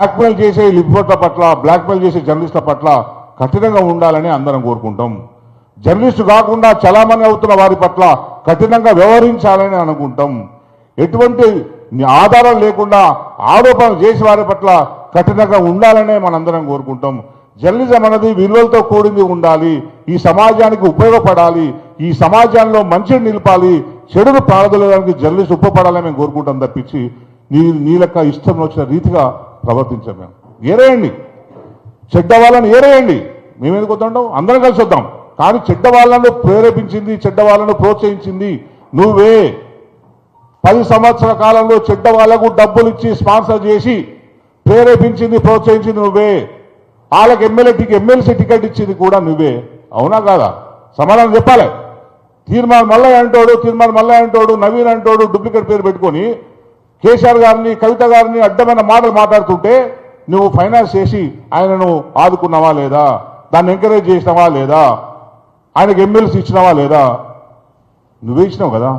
Blackmail చేసే రిపోర్ట్ల పట్ల blackmail చేసే జర్నలిస్టుల పట్ల కఠినంగా ఉండాలని అందరం కోరుకుంటాం. జర్నలిస్టు కాకుండా చలామణి అవుతున్న వారి పట్ల కఠినంగా వ్యవహరించాలని అనుకుంటాం. ఎటువంటి ఆధారం లేకుండా ఆరోపణలు చేసే వారి పట్ల కఠినంగా ఉండాలనే మనందరం కోరుకుంటాం. జర్నలిజం అనేది విలువలతో కూడింది ఉండాలి. ఈ సమాజానికి ఉపయోగపడాలి. ఈ సమాజంలో మంచిని నిలపాలి. చెడును పారదోలడానికి జర్నలిస్ట్ ఉపపడాలని మేము కోరుకుంటాం తప్పించి నీ నీ లెక్క ఇష్టం వచ్చిన రీతిగా ప్రవర్తించాం మేము. ఏరేయండి. చెడ్డ వాళ్ళని ఏరేయండి. మేము ఎందుకు వద్దాం అందరం కలిసి వద్దాం. కానీ చెడ్డ వాళ్ళను ప్రేరేపించింది చెడ్డ వాళ్ళను ప్రోత్సహించింది నువ్వే. పది సంవత్సరాల కాలంలో చెడ్డ వాళ్ళకు డబ్బులు ఇచ్చి స్పాన్సర్ చేసి ప్రేరేపించింది ప్రోత్సహించింది నువ్వే. వాళ్ళకి ఎమ్మెల్యే ఎమ్మెల్సీ టికెట్ ఇచ్చింది కూడా నువ్వే. అవునా కాదా? సమాధానం చెప్పాలి. తీర్మాన్ మల్లయ్య అంటాడు తీర్మాన్ మల్లయ్య అంటాడు నవీన్ అంటాడు డూప్లికేట్ పేరు పెట్టుకొని కేసీఆర్ గారిని కవిత గారిని అడ్డమైన మాటలు మాట్లాడుతుంటే నువ్వు ఫైనాన్స్ చేసి ఆయనను ఆదుకున్నావా లేదా? దాన్ని ఎంకరేజ్ చేసినావా లేదా? ఆయనకు ఎమ్మెల్సీ ఇచ్చినావా లేదా? నువ్వే ఇచ్చినావు కదా.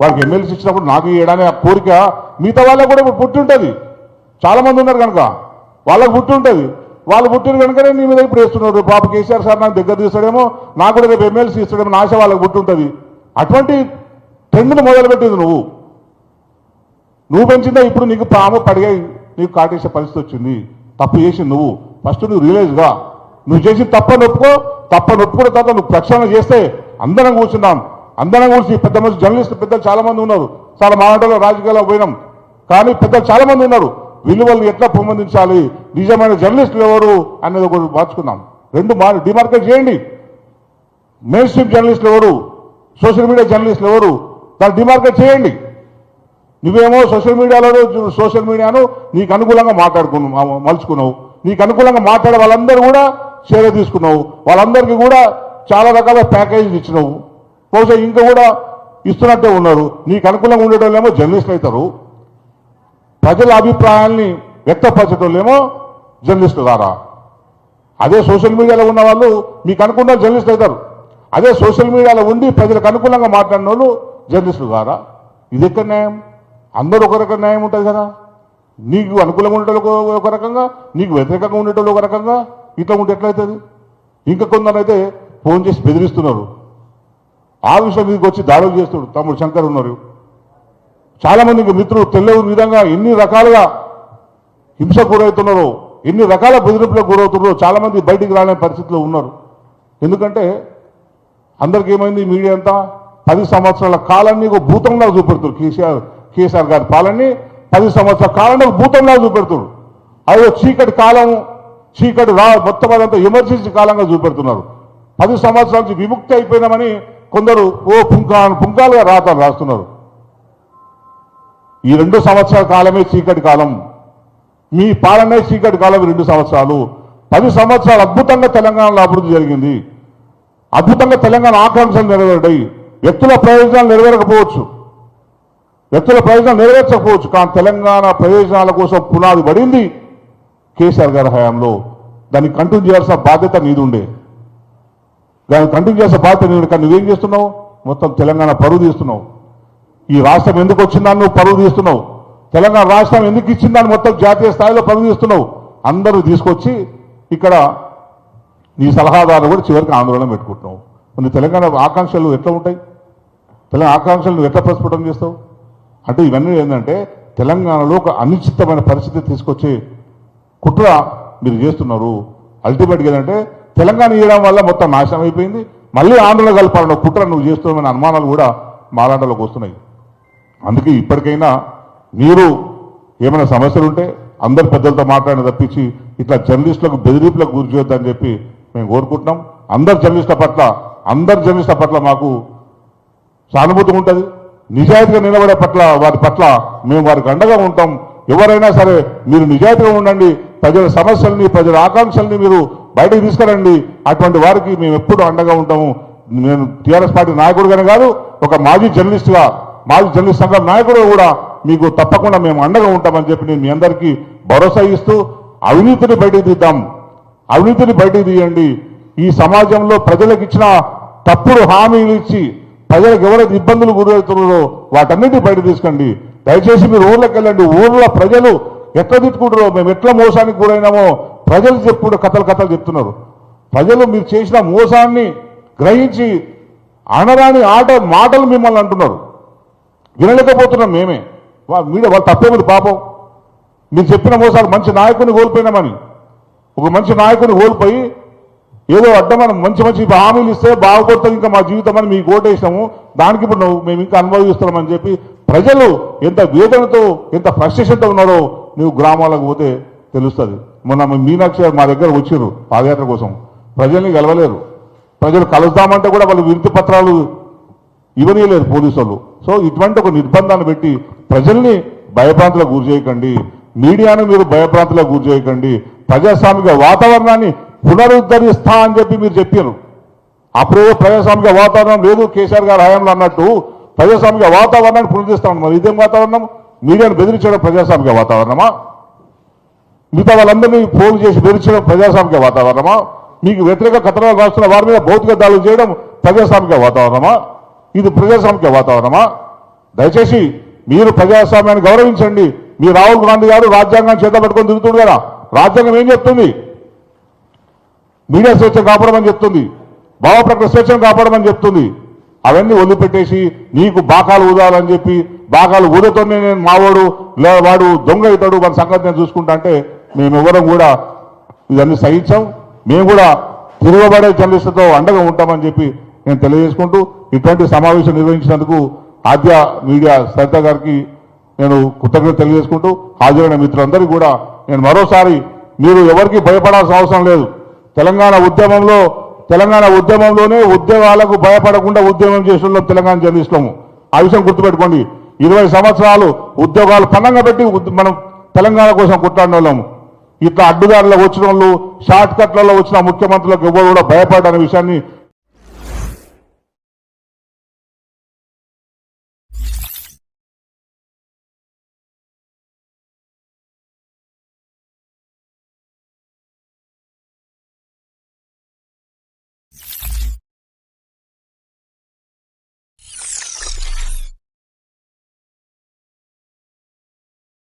వాళ్ళకి ఎమ్మెల్సీ ఇచ్చినప్పుడు నాకు ఇవ్వడానికి ఆ కోరిక మిగతా వాళ్ళకు కూడా ఇప్పుడు పుట్టి ఉంటుంది చాలా మంది ఉన్నారు కనుక వాళ్ళకు పుట్టి ఉంటుంది వాళ్ళు పుట్టిన కనుకనే నీ మీద ఇప్పుడు వేస్తున్నారు. పాప కేసీఆర్ సార్ నాకు దగ్గర తీస్తాడేమో నాకు కూడా రేపు ఎమ్మెల్సీ ఇస్తాడేమో నాశ వాళ్ళకు పుట్టి ఉంటుంది అటువంటి ట్రెండ్ను మొదలుపెట్టింది నువ్వు. నువ్వు పెంచిందా ఇప్పుడు నీకు పాము పడిగా నీకు కాటేసే పరిస్థితి వచ్చింది. తప్పు చేసి నువ్వు. ఫస్ట్ నువ్వు రియలైజ్గా నువ్వు చేసి తప్ప నొప్పుకో తప్ప నొప్పుకున్న తర్వాత నువ్వు ప్రక్షాళన చేస్తే అందరం కూర్చున్నాం. అందరం కూర్చుని పెద్ద మంది జర్నలిస్ట్ పెద్దలు చాలా మంది ఉన్నారు. చాలా మాటలో రాజకీయాల్లో పోయినాం. కానీ పెద్దలు చాలా మంది ఉన్నారు. విలువలు ఎట్లా పెంపొందించాలి? నిజమైన జర్నలిస్టులు ఎవరు అనేది ఒకటి మార్చుకుందాం. రెండు మా డిమార్కెట్ చేయండి. మెయిన్ స్ట్రీమ్ జర్నలిస్టులు ఎవరు? సోషల్ మీడియా జర్నలిస్టులు ఎవరు? దాన్ని డిమార్కెట్ చేయండి. నువ్వేమో సోషల్ మీడియాలో సోషల్ మీడియాను నీకు అనుకూలంగా మాట్లాడుకున్నావు మలుచుకున్నావు. నీకు అనుకూలంగా మాట్లాడే వాళ్ళందరూ కూడా చర్య తీసుకున్నావు. వాళ్ళందరికీ కూడా చాలా రకాల ప్యాకేజీలు ఇచ్చినావు. బహుశా ఇంకా కూడా ఇస్తున్నట్టే ఉన్నారు. నీకు అనుకూలంగా ఉండేటోళ్ళేమో జర్నలిస్టులు అవుతారు. ప్రజల అభిప్రాయాల్ని వ్యక్తపరచేటోళ్ళేమో జర్నలిస్టులు ద్వారా అదే సోషల్ మీడియాలో ఉన్న వాళ్ళు మీకు అనుకున్న జర్నలిస్టులు అవుతారు. అదే సోషల్ మీడియాలో ఉండి ప్రజలకు అనుకూలంగా మాట్లాడిన వాళ్ళు జర్నలిస్టులు ద్వారా ఇది ఎక్కడ న్యాయం? అందరూ ఒక రకం న్యాయం ఉంటుంది కదా? నీకు అనుకూలంగా ఉండేటోళ్ళు ఒక- రకంగా నీకు వ్యతిరేకంగా ఉండేటోళ్ళు ఒక రకంగా ఇట్లా ఉంటే ఎట్లయితుంది? ఇంకా కొందరైతే ఫోన్ చేసి బెదిరిస్తున్నారు. ఆ విషయం మీకు వచ్చి దాడులు చేస్తుడు తమ్ముడు శంకర్ ఉన్నారు. చాలామంది ఇంకా మిత్రులు తెలియని విధంగా ఎన్ని రకాలుగా హింస గురవుతున్నారో ఎన్ని రకాల బెదిరింపులకు గురవుతున్నారో చాలామంది బయటికి రాలేని పరిస్థితిలో ఉన్నారు. ఎందుకంటే అందరికి ఏమైంది మీడియా అంతా? పది సంవత్సరాల కాలాన్ని ఒక భూతంగా చూపెడుతున్నారు కేసీఆర్. కేసీఆర్ గారి పాలనని పది సంవత్సరాల కాలంలో ఒక భూతంలా చూపెడుతారు అదో చీకటి కాలం చీకటి రా మొత్తం అదంతా ఎమర్జెన్సీ కాలంగా చూపెడుతున్నారు. పది సంవత్సరాల నుంచి విముక్తి అయిపోయినామని కొందరు ఓ పుంకా పుంకాలుగా రాతలు రాస్తున్నారు. ఈ రెండు సంవత్సరాల కాలమే చీకటి కాలం. మీ పాలనే చీకటి కాలం రెండు సంవత్సరాలు. పది సంవత్సరాలు అద్భుతంగా తెలంగాణలో అభివృద్ధి జరిగింది. అద్భుతంగా తెలంగాణ ఆకాంక్షలు నెరవేరాయి. వ్యక్తుల ప్రయోజనాలు నెరవేరకపోవచ్చు. వ్యక్తుల ప్రయోజనం నెరవేర్చకపోవచ్చు. కానీ తెలంగాణ ప్రయోజనాల కోసం పునాది పడింది కేసీఆర్ గారి హయాంలో. దాన్ని కంటిన్యూ చేయాల్సిన బాధ్యత నీదుండే దాన్ని కంటిన్యూ చేసే బాధ్యత నీదు కానీ నువ్వేం చేస్తున్నావు? మొత్తం తెలంగాణ పరువు తీస్తున్నావు. ఈ రాష్ట్రం ఎందుకు వచ్చిందని నువ్వు పరువు తీస్తున్నావు. తెలంగాణ రాష్ట్రం ఎందుకు ఇచ్చిందని మొత్తం జాతీయ స్థాయిలో పరువు తీస్తున్నావు. అందరూ తీసుకొచ్చి ఇక్కడ నీ సలహాదారులు కూడా చివరికి ఆందోళన పెట్టుకుంటున్నావు. నీ తెలంగాణ ఆకాంక్షలు ఎట్లా ఉంటాయి? తెలంగాణ ఆకాంక్షలు నువ్వు ఎట్లా ప్రస్ఫుటం చేస్తావు? అంటే ఇవన్నీ ఏంటంటే తెలంగాణలో ఒక అనిశ్చితమైన పరిస్థితి తీసుకొచ్చే కుట్ర మీరు చేస్తున్నారు. అల్టిమేట్గా ఏంటంటే తెలంగాణ ఇవ్వడం వల్ల మొత్తం నాశనం అయిపోయింది. మళ్ళీ ఆందోళన కలపాలన్న కుట్ర నువ్వు చేస్తున్నామనే అనుమానాలు కూడా మాలాటలోకి వస్తున్నాయి. అందుకే ఇప్పటికైనా మీరు ఏమైనా సమస్యలు ఉంటే అందరు పెద్దలతో మాట్లాడిన తప్పించి ఇట్లా జర్నలిస్టులకు బెదిరింపులకు గురి చేయొద్దని చెప్పి మేము కోరుకుంటున్నాం. అందరు జర్నలిస్టుల పట్ల అందరు జర్నలిస్టుల పట్ల మాకు సానుభూతి ఉంటుంది. నిజాయితీగా నిలబడే పట్ల వారి పట్ల మేము వారికి అండగా ఉంటాం. ఎవరైనా సరే మీరు నిజాయితీగా ఉండండి ప్రజల సమస్యల్ని ప్రజల ఆకాంక్షల్ని మీరు బయటకు తీసుకురండి. అటువంటి వారికి మేము ఎప్పుడు అండగా ఉంటాము. నేను టీఆర్ఎస్ పార్టీ నాయకుడుగానే కాదు ఒక మాజీ జర్నలిస్ట్గా మాజీ జర్నలిస్ట్ సంఘం నాయకుడు కూడా మీకు తప్పకుండా మేము అండగా ఉంటామని చెప్పి నేను మీ అందరికీ భరోసా ఇస్తూ అవినీతిని బయటకు తీద్దాం. అవినీతిని బయటకు తీయండి. ఈ సమాజంలో ప్రజలకు ఇచ్చిన తప్పుడు హామీలు ఇచ్చి ప్రజలకు ఎవరైతే ఇబ్బందులు గురవుతున్నారో వాటన్నిటి బయట తీసుకోండి. దయచేసి మీరు ఊర్లోకి వెళ్ళండి. ఊర్లో ప్రజలు ఎట్లా తిట్టుకుంటారో మేము ఎట్లా మోసానికి గురైనామో ప్రజలు చెప్పుడు కథలు కథలు చెప్తున్నారు. ప్రజలు మీరు చేసిన మోసాన్ని గ్రహించి అనరాని ఆట మాటలు మిమ్మల్ని అంటున్నారు. వినలేకపోతున్నాం మేమే. మీడియా వాళ్ళు తప్పేమిది పాపం. మీరు చెప్పిన మోసాలు మంచి నాయకుని కోల్పోయినామని. ఒక మంచి నాయకుని కోల్పోయి ఏదో అడ్డమని మంచి మంచి హామీలు ఇస్తే బాగుపడుతుంది ఇంకా మా జీవితం అని మీకు ఓటేసినాము దానికి ఇప్పుడు మేము ఇంకా అనుభవిస్తున్నామని చెప్పి ప్రజలు ఎంత వేదనతో ఎంత ఫ్రస్ట్రేషన్తో ఉన్నారో నువ్వు గ్రామాలకు పోతే తెలుస్తుంది. మొన్న మీనాక్షి గారు మా దగ్గర వచ్చారు పాదయాత్ర కోసం. ప్రజల్ని గెలవలేరు ప్రజలు కలుద్దామంటే కూడా వాళ్ళు వినతి పత్రాలు ఇవ్వనీయలేదు పోలీసు వాళ్ళు. సో ఇటువంటి ఒక నిర్బంధాన్ని పెట్టి ప్రజల్ని భయభ్రాంతులకు గురి చేయకండి. మీడియాను మీరు భయభ్రాంతులకు గురి చేయకండి. ప్రజాస్వామిక వాతావరణాన్ని పునరుద్ధరిస్తా అని చెప్పి మీరు చెప్పారు అప్పుడేదో ప్రజాస్వామిక వాతావరణం లేదు కేసీఆర్ గారు హయాంలో అన్నట్టు ప్రజాస్వామిక వాతావరణాన్ని పునరుద్ధరిస్తాం మరి ఇదేం వాతావరణం? మీడియాను బెదిరించడం ప్రజాస్వామిక వాతావరణమా? మిగతా వాళ్ళందరినీ ఫోన్ చేసి బెదిరించడం ప్రజాస్వామిక వాతావరణమా? మీకు వ్యతిరేక కథనాలు రాస్తున్న వారి మీద భౌతిక దాడులు చేయడం ప్రజాస్వామిక వాతావరణమా? ఇది ప్రజాస్వామిక వాతావరణమా? దయచేసి మీరు ప్రజాస్వామ్యాన్ని గౌరవించండి. మీ రాహుల్ గాంధీ గారు రాజ్యాంగాన్ని చేత పట్టుకొని తిరుగుతుంది కదా. రాజ్యాంగం ఏం చెప్తుంది? మీడియా స్వేచ్ఛ కాపాడమని చెప్తుంది. భావప్రకటన స్వేచ్ఛను కాపాడమని చెప్తుంది. అవన్నీ వదిలిపెట్టేసి నీకు బాకాలు ఊదాలని చెప్పి బాకాలు ఊదతోనే నేను మావాడు లే వాడు దొంగ అవుతాడు మన సంగతి నేను చూసుకుంటా అంటే మేమెవరం కూడా ఇవన్నీ సహించాం. మేము కూడా తిరగబడే జర్నలిస్టులతో అండగా ఉంటామని చెప్పి నేను తెలియజేసుకుంటూ ఇటువంటి సమావేశం నిర్వహించినందుకు ఆద్య మీడియా సరిత గారికి నేను కృతజ్ఞత తెలియజేసుకుంటూ హాజరైన మిత్రులందరికీ కూడా నేను మరోసారి మీరు ఎవరికి భయపడాల్సిన అవసరం లేదు. తెలంగాణ ఉద్యమంలో తెలంగాణ ఉద్యమంలోనే ఉద్యోగాలకు భయపడకుండా ఉద్యమం చేసిన తెలంగాణ జర్నలిస్టులము. ఆ విషయం గుర్తుపెట్టుకోండి. ఇరవై సంవత్సరాలు ఉద్యోగాలు పన్నంగా పెట్టి మనం తెలంగాణ కోసం కొట్లాడిన వాళ్ళము. ఇట్లా అడ్డుదారులకు వచ్చిన వాళ్ళు షార్ట్ కట్లలో వచ్చిన ముఖ్యమంత్రులకు ఎవరు కూడా భయపడని విషయాన్ని